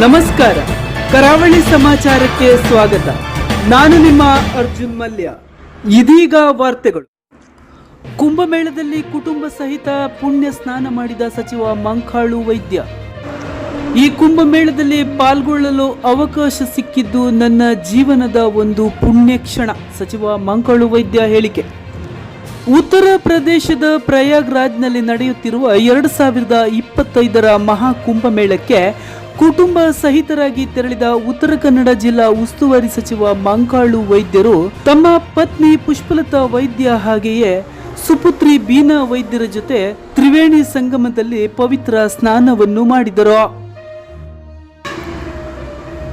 ನಮಸ್ಕಾರ. ಕರಾವಳಿ ಸಮಾಚಾರಕ್ಕೆ ಸ್ವಾಗತ. ನಾನು ನಿಮ್ಮ ಅರ್ಜುನ್ ಮಲ್ಯ. ಇದೀಗ ವಾರ್ತೆಗಳು. ಕುಂಭಮೇಳದಲ್ಲಿ ಕುಟುಂಬ ಸಹಿತ ಪುಣ್ಯ ಸ್ನಾನ ಮಾಡಿದ ಸಚಿವ ಮಂಕಾಳು ವೈದ್ಯ. ಈ ಕುಂಭಮೇಳದಲ್ಲಿ ಪಾಲ್ಗೊಳ್ಳಲು ಅವಕಾಶ ಸಿಕ್ಕಿದ್ದು ನನ್ನ ಜೀವನದ ಒಂದು ಪುಣ್ಯ ಕ್ಷಣ ಸಚಿವ ಮಂಕಾಳು ವೈದ್ಯ ಹೇಳಿಕೆ. ಉತ್ತರ ಪ್ರದೇಶದ ಪ್ರಯಾಗ್ರಾಜ್ನಲ್ಲಿ ನಡೆಯುತ್ತಿರುವ ಎರಡು ಸಾವಿರದ ಇಪ್ಪತ್ತೈದರ ಮಹಾ ಕುಂಭಮೇಳಕ್ಕೆ ಕುಟುಂಬ ಸಹಿತರಾಗಿ ತೆರಳಿದ ಉತ್ತರ ಕನ್ನಡ ಜಿಲ್ಲಾ ಉಸ್ತುವಾರಿ ಸಚಿವ ಮಂಕಾಳು ವೈದ್ಯರು ತಮ್ಮ ಪತ್ನಿ ಪುಷ್ಪಲತಾ ವೈದ್ಯ ಹಾಗೆಯೇ ಸುಪುತ್ರಿ ಬೀನಾ ವೈದ್ಯರ ಜೊತೆ ತ್ರಿವೇಣಿ ಸಂಗಮದಲ್ಲಿ ಪವಿತ್ರ ಸ್ನಾನವನ್ನು ಮಾಡಿದರು.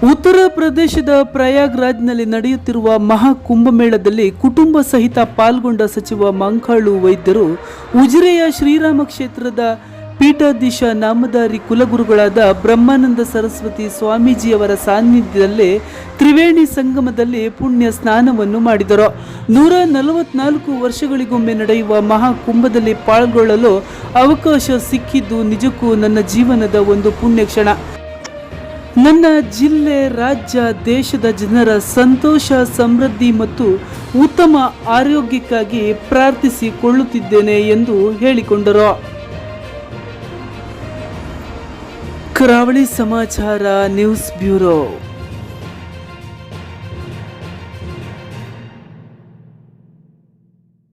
ಉತ್ತರ ಪ್ರದೇಶದ ಪ್ರಯಾಗ್ರಾಜ್ನಲ್ಲಿ ನಡೆಯುತ್ತಿರುವ ಮಹಾ ಕುಂಭಮೇಳದಲ್ಲಿ ಕುಟುಂಬ ಸಹಿತ ಪಾಲ್ಗೊಂಡ ಸಚಿವ ಮಂಕಾಳು ವೈದ್ಯರು ಉಜಿರೆಯ ಶ್ರೀರಾಮ ಕ್ಷೇತ್ರದ ಪೀಠಾಧೀಶ ನಾಮಧಾರಿ ಕುಲಗುರುಗಳಾದ ಬ್ರಹ್ಮಾನಂದ ಸರಸ್ವತಿ ಸ್ವಾಮೀಜಿಯವರ ಸಾನ್ನಿಧ್ಯದಲ್ಲಿ ತ್ರಿವೇಣಿ ಸಂಗಮದಲ್ಲಿ ಪುಣ್ಯ ಸ್ನಾನವನ್ನು ಮಾಡಿದರು. ನೂರ ನಲವತ್ನಾಲ್ಕು ವರ್ಷಗಳಿಗೊಮ್ಮೆ ನಡೆಯುವ ಮಹಾ ಕುಂಭದಲ್ಲಿ ಪಾಲ್ಗೊಳ್ಳಲು ಅವಕಾಶ ಸಿಕ್ಕಿದ್ದು ನಿಜಕ್ಕೂ ನನ್ನ ಜೀವನದ ಒಂದು ಪುಣ್ಯ ಕ್ಷಣ ನನ್ನ ಜಿಲ್ಲೆ, ರಾಜ್ಯ, ದೇಶದ ಜನರ ಸಂತೋಷ, ಸಮೃದ್ಧಿ ಮತ್ತು ಉತ್ತಮ ಆರೋಗ್ಯಕ್ಕಾಗಿ ಪ್ರಾರ್ಥಿಸಿಕೊಳ್ಳುತ್ತಿದ್ದೇನೆ ಎಂದು ಹೇಳಿಕೊಂಡರು. ಕರಾವಳಿ ಸಮಾಚಾರ, ನ್ಯೂಸ್ ಬ್ಯೂರೋ.